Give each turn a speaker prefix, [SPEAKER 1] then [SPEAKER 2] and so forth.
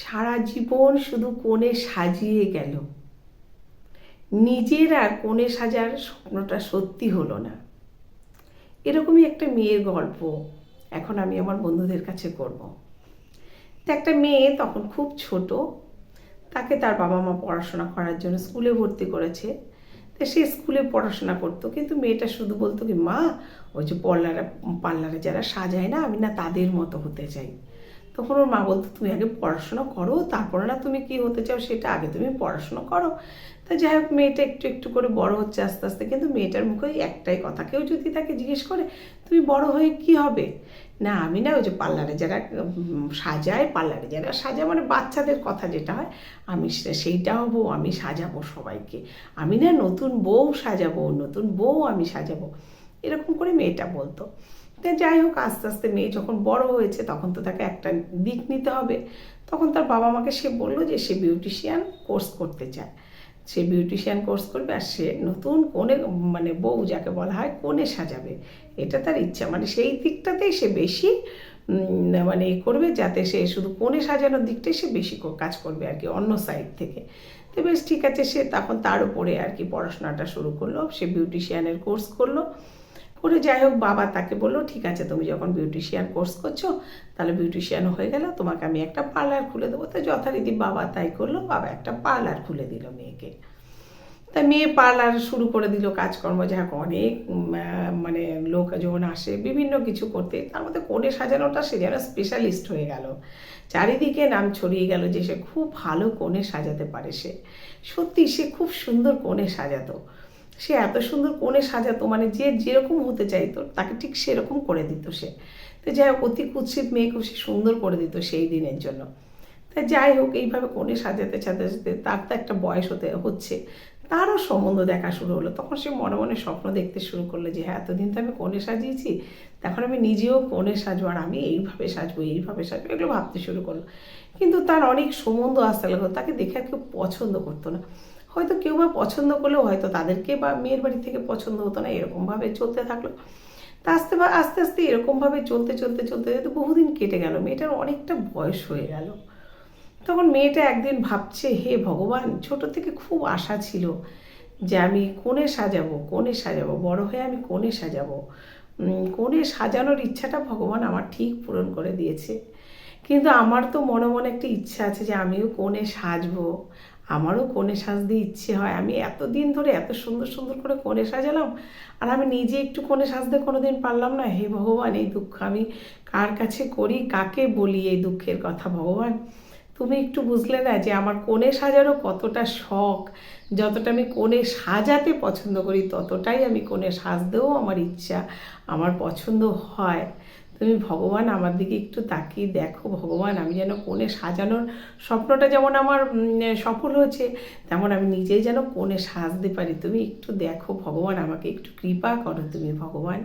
[SPEAKER 1] সারা জীবন শুধু কোণে সাজিয়ে গেল। নিজের আর কোণে সাজার স্বপ্নটা সত্যি হলো না। এরকমই একটা মেয়ের গল্প এখন আমি আমার বন্ধুদের কাছে করব। তো একটা মেয়ে তখন খুব ছোট, তাকে তার বাবা মা পড়াশোনা করার জন্য স্কুলে ভর্তি করেছে। তো সে স্কুলে পড়াশোনা করতো, কিন্তু মেয়েটা শুধু বলতো কি, মা, ওই যে পার্লারে পার্লারে যারা সাজায় না, আমি না তাদের মতো হতে চাই। তখন ওর মা বলতো, তুমি আগে পড়াশোনা করো, তারপরে না তুমি কি হতে চাও সেটা আগে তুমি পড়াশোনা করো। তা যাই হোক, মেয়েটা একটু একটু করে বড় হচ্ছে আস্তে আস্তে, কিন্তু মেয়েটার মুখে একটাই কথা। কেউ যদি তাকে জিজ্ঞেস করে, তুমি বড় হয়ে কি হবে? না, আমি না ওই যে পার্লারে যারা সাজায় পার্লারে যারা সাজা মানে বাচ্চাদের কথা যেটা হয়, আমি সেইটা হব, আমি সাজাবো সবাইকে। আমি না নতুন বউ সাজাবো, নতুন বউ আমি সাজাবো। এরকম করে মেয়েটা বলতো। যাই হোক, আস্তে আস্তে মেয়ে যখন বড় হয়েছে, তখন তো তাকে একটা দিক নিতে হবে। তখন তার বাবা মাকে সে বলল যে, সে বিউটিশিয়ান কোর্স করতে চায়। সে বিউটিশিয়ান কোর্স করবে আর সে নতুন কোণে মানে বউ যাকে বলা হয়, কোণে সাজাবে। এটা তার ইচ্ছা। মানে সেই দিকটাতেই সে বেশি মানে করবে যাতে সে শুধু কোণে সাজানোর দিকটাই সে বেশি কাজ করবে আর কি, অন্য সাইড থেকে। তো বেশ ঠিক আছে, সে তখন তার উপরে আর কি পড়াশোনাটা শুরু করল। সে বিউটিশিয়ানের কোর্স করল। করে যাই হোক, বাবা তাকে বলল, ঠিক আছে, তুমি যখন বিউটিশিয়ান কোর্স করছ, তাহলে বিউটিশিয়ান হয়ে গেল তোমাকে আমি একটা পার্লার খুলে দেবো। তো যথারীতি বাবা তাই করল, বাবা একটা পার্লার খুলে দিল মেয়েকে। তা মেয়ে পার্লার শুরু করে দিল কাজকর্ম, যা হোক, অনেক মানে লোক যখন আসে, বিভিন্ন কিছু করতে। তার মধ্যে কোণে সাজানোটা সে যেন স্পেশালিস্ট হয়ে গেল। চারিদিকে নাম ছড়িয়ে গেল যে সে খুব ভালো কোণে সাজাতে পারে সে। সত্যি সে খুব সুন্দর কোণে সাজাতো। সে এত সুন্দর কোণে সাজাতো মানে যে যেরকম হতে চাইতো, তাকে ঠিক সেরকম করে দিত সে। তো যাই হোক, অতি কুৎসিত মেয়েকেও সে সুন্দর করে দিত সেই দিনের জন্য। তা যাই হোক, এইভাবে কোণে সাজাতে সাজাতে তার তো একটা বয়স হতে, হচ্ছে। তারও সম্বন্ধ দেখা শুরু হলো। তখন সে মনে মনে স্বপ্ন দেখতে শুরু করল যে হ্যাঁ এতদিন তো আমি কোণে সাজিয়েছি তখন আমি নিজেও কোণে সাজবো আর আমি এইভাবে সাজবো এইভাবে সাজবো, এগুলো ভাবতে শুরু করল। কিন্তু তার অনেক সম্বন্ধ আসতে লাগল। তাকে দেখে আর কেউ পছন্দ করতো না। হয়তো কেউ বা পছন্দ করলেও হয়তো তাদেরকে বা মেয়ের বাড়ি থেকে পছন্দ হতো না, এরকমভাবে চলতে থাকল। তা আস্তে বা, আস্তে আস্তে এরকমভাবে চলতে চলতে চলতে চলতে বহুদিন কেটে গেল, মেয়েটার অনেকটা বয়স হয়ে গেল। তখন মেয়েটা একদিন ভাবছে, হে ভগবান, ছোট থেকে খুব আশা ছিল যে আমি কোণে সাজাবো কোণে সাজাবো, বড় হয়ে আমি কোণে সাজাবো। কোণে সাজানোর ইচ্ছাটা ভগবান আমার ঠিক পূরণ করে দিয়েছে। কিন্তু আমার তো মনে মনে একটা ইচ্ছা আছে যে আমিও কোণে সাজবো আমারও কনে সাজতে ইচ্ছে হয়। আমি এতদিন ধরে এত সুন্দর সুন্দর করে কনে সাজালাম আর আমি নিজে একটু কনে সাজতে কোনো দিন পারলাম না। হে ভগবান, এই দুঃখ আমি কার কাছে করি, কাকে বলি এই দুঃখের কথা ভগবান? তুমি একটু বুঝলে না যে আমার কোণে সাজারও কতটা শখ। যতটা আমি কোণে সাজাতে পছন্দ করি, ততটাই আমি কোণে সাজতেও আমার ইচ্ছা, আমার পছন্দ হয়। তুমি ভগবান আমার দিকে একটু তাকিয়ে দেখো, ভগবান আমি যেন কোণে সাজানোর স্বপ্নটা যেমন আমার সফল হয়েছে তেমন আমি নিজেই যেন কোণে সাজতে পারি। তুমি একটু দেখো, ভগবান আমাকে একটু কৃপা করো তুমি, ভগবান।